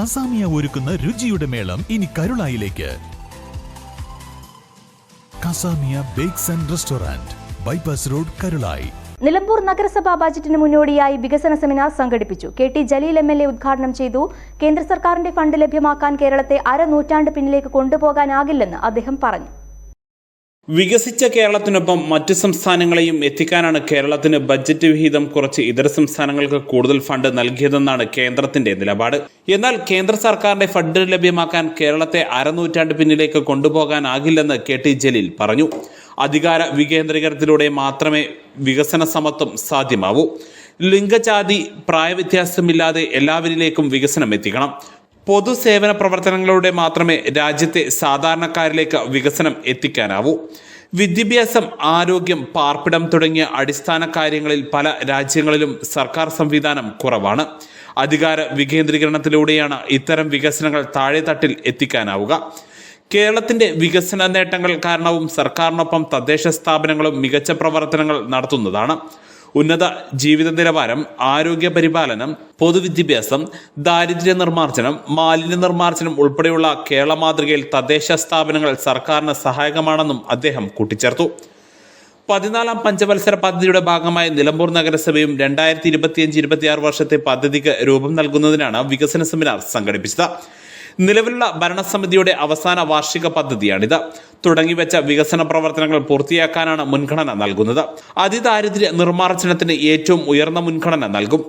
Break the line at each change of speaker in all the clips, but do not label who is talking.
കസാമിയ ഒരുക്കുന്ന രുചിയുടെ മേളം ഇനി കരുളായിലേക്ക്. കസാമിയ bakes and restaurant bypass road Karulai.
Nilambur നഗരസഭാ ബജറ്റിന് മുന്നോടിയായി വികസന സെമിനാർ സംഘടിപ്പിച്ചു. K T Jaleel M L A ഉദ്ഘാടനം ചെയ്തു. കേന്ദ്ര സർക്കാരിന്റെ ഫണ്ട് ലഭ്യമാക്കാൻ കേരളത്തെ അരനൂറ്റാണ്ട് പിന്നിലേക്ക് കൊണ്ടുപോകാനാകില്ലെന്ന് അദ്ദേഹം പറഞ്ഞു.
വികസിച്ച കേരളത്തിനൊപ്പം മറ്റു സംസ്ഥാനങ്ങളെയും എത്തിക്കാനാണ് കേരളത്തിന് ബജറ്റ് വിഹിതം കുറച്ച് ഇതര സംസ്ഥാനങ്ങൾക്ക് കൂടുതൽ ഫണ്ട് നൽകിയതെന്നാണ് കേന്ദ്രത്തിന്റെ നിലപാട്. എന്നാൽ കേന്ദ്ര സർക്കാരിന്റെ ഫണ്ട് ലഭ്യമാക്കാൻ കേരളത്തെ അരനൂറ്റാണ്ട് പിന്നിലേക്ക് കൊണ്ടുപോകാനാകില്ലെന്ന് കെ ടി ജലീൽ പറഞ്ഞു. അധികാര വികേന്ദ്രീകരണത്തിലൂടെ മാത്രമേ വികസന സമത്വം സാധ്യമാവൂ. ലിംഗജാതി പ്രായവ്യത്യാസമില്ലാതെ എല്ലാവരിലേക്കും വികസനം എത്തിക്കണം. പൊതുസേവന പ്രവർത്തനങ്ങളിലൂടെ മാത്രമേ രാജ്യത്തെ സാധാരണക്കാരിലേക്ക് വികസനം എത്തിക്കാനാവൂ. വിദ്യാഭ്യാസം ആരോഗ്യം പാർപ്പിടം തുടങ്ങിയ അടിസ്ഥാന കാര്യങ്ങളിൽ പല രാജ്യങ്ങളിലും സർക്കാർ സംവിധാനം കുറവാണ്. അധികാര വികേന്ദ്രീകരണത്തിലൂടെയാണ് ഇത്തരം വികസനങ്ങൾ താഴെത്തട്ടിൽ എത്തിക്കാനാവുക. കേരളത്തിന്റെ വികസന നേട്ടങ്ങൾ കാരണവും സർക്കാരിനൊപ്പം തദ്ദേശ സ്ഥാപനങ്ങളും മികച്ച പ്രവർത്തനങ്ങൾ നടത്തുന്നതാണ്. ഉന്നത ജീവിത നിലവാരം ആരോഗ്യ പരിപാലനം പൊതുവിദ്യാഭ്യാസം ദാരിദ്ര്യ നിർമ്മാർജനം മാലിന്യ നിർമ്മാർജനം ഉൾപ്പെടെയുള്ള കേരള മാതൃകയിൽ തദ്ദേശ സ്ഥാപനങ്ങൾ സർക്കാരിന് സഹായകമാണെന്നും അദ്ദേഹം കൂട്ടിച്ചേർത്തു. പതിനാലാം പഞ്ചവത്സര പദ്ധതിയുടെ ഭാഗമായി നിലമ്പൂർ നഗരസഭയും രണ്ടായിരത്തി ഇരുപത്തിയഞ്ച് ഇരുപത്തിയാറ് വർഷത്തെ പദ്ധതിക്ക് രൂപം നൽകുന്നതിനാണ് വികസന സെമിനാർ സംഘടിപ്പിച്ചത്. നിലവിലുള്ള ഭരണസമിതിയുടെ അവസാന വാർഷിക പദ്ധതിയാണിത്. തുടങ്ങിവെച്ച വികസന പ്രവർത്തനങ്ങൾ പൂർത്തിയാക്കാനാണ് മുൻഗണന നൽകുന്നത്. അതിദാരിദ്ര്യ നിർമ്മാർജനത്തിന് ഏറ്റവും ഉയർന്ന മുൻഗണന നൽകും.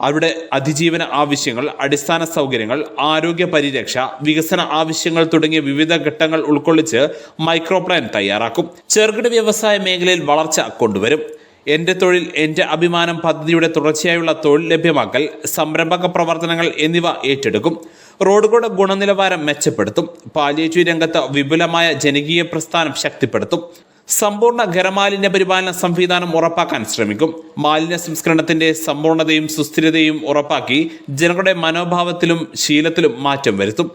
അവിടെ അതിജീവന ആവശ്യങ്ങൾ അടിസ്ഥാന സൗകര്യങ്ങൾ ആരോഗ്യ പരിരക്ഷ വികസന ആവശ്യങ്ങൾ തുടങ്ങിയ വിവിധ ഘട്ടങ്ങൾ ഉൾക്കൊള്ളിച്ച് മൈക്രോ പ്ലാൻ തയ്യാറാക്കും. ചെറുകിട വ്യവസായ മേഖലയിൽ വളർച്ച കൊണ്ടുവരും. എന്റെ തൊഴിൽ എന്റെ അഭിമാനം പദ്ധതിയുടെ തുടർച്ചയായുള്ള തൊഴിൽ ലഭ്യമാക്കൽ സംരംഭക പ്രവർത്തനങ്ങൾ എന്നിവ ഏറ്റെടുക്കും. റോഡുകളുടെ ഗുണനിലവാരം മെച്ചപ്പെടുത്തും. പാലിയേറ്റീവ് രംഗത്ത് വിപുലമായ ജനകീയ പ്രസ്ഥാനം ശക്തിപ്പെടുത്തും. സമ്പൂർണ ഖരമാലിന്യ പരിപാലന സംവിധാനം ഉറപ്പാക്കാൻ ശ്രമിക്കും. മാലിന്യ സംസ്കരണത്തിന്റെ സമ്പൂർണതയും സുസ്ഥിരതയും ഉറപ്പാക്കി ജനങ്ങളുടെ മനോഭാവത്തിലും ശീലത്തിലും മാറ്റം വരുത്തും.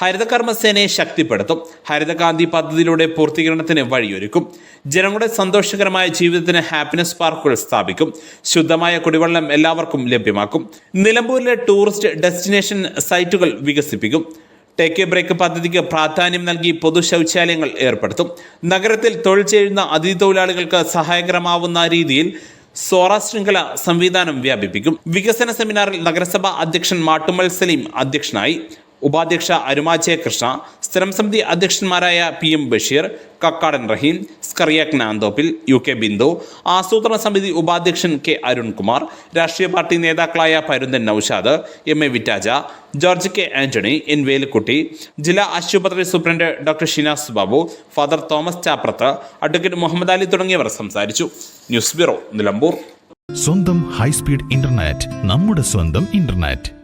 ഹരിതകർമ്മസേനയെ ശക്തിപ്പെടുത്തും. ഹരിതകാന്തി പദ്ധതിയിലൂടെ പൂർത്തീകരണത്തിന് വഴിയൊരുക്കും. ജനങ്ങളുടെ സന്തോഷകരമായ ജീവിതത്തിന് ഹാപ്പിനെസ് പാർക്കുകൾ സ്ഥാപിക്കും. ശുദ്ധമായ കുടിവെള്ളം എല്ലാവർക്കും ലഭ്യമാക്കും. നിലമ്പൂരിലെ ടൂറിസ്റ്റ് ഡെസ്റ്റിനേഷൻ സൈറ്റുകൾ വികസിപ്പിക്കും. ടേക്ക് എ ബ്രേക്ക് പദ്ധതിക്ക് പ്രാധാന്യം നൽകി പൊതു ശൗചാലയങ്ങൾ ഏർപ്പെടുത്തും. നഗരത്തിൽ തൊഴിൽ ചെയ്യുന്ന അതിഥി തൊഴിലാളികൾക്ക് സഹായകരമാവുന്ന രീതിയിൽ സോറ ശൃംഖല സംവിധാനം വ്യാപിപ്പിക്കും. വികസന സെമിനാറിൽ നഗരസഭാ അധ്യക്ഷൻ മാട്ടുമൽ സലീം അധ്യക്ഷനായി. ഉപാധ്യക്ഷ അരുമാചയ കൃഷ്ണ സ്ഥിരം സമിതി അധ്യക്ഷന്മാരായ പി എം ബഷീർ കക്കാടൻ റഹീം സ്കറിയാക് നാന്തോപ്പിൽ യു കെ ബിന്ദു ആസൂത്രണ സമിതി ഉപാധ്യക്ഷൻ കെ അരുൺകുമാർ രാഷ്ട്രീയ പാർട്ടി നേതാക്കളായ Parunthan Noushad M A വിറ്റാജ George K Antony N Velukutty ജില്ലാ ആശുപത്രി superintendent doctor Shinas Babu father Thomas Chaprath advocate Muhammad Ali തുടങ്ങിയവർ സംസാരിച്ചു. News bureau Nilambur.
സ്വന്തം ഹൈസ്പീഡ് ഇന്റർനെറ്റ് നമ്മുടെ സ്വന്തം ഇന്റർനെറ്റ്.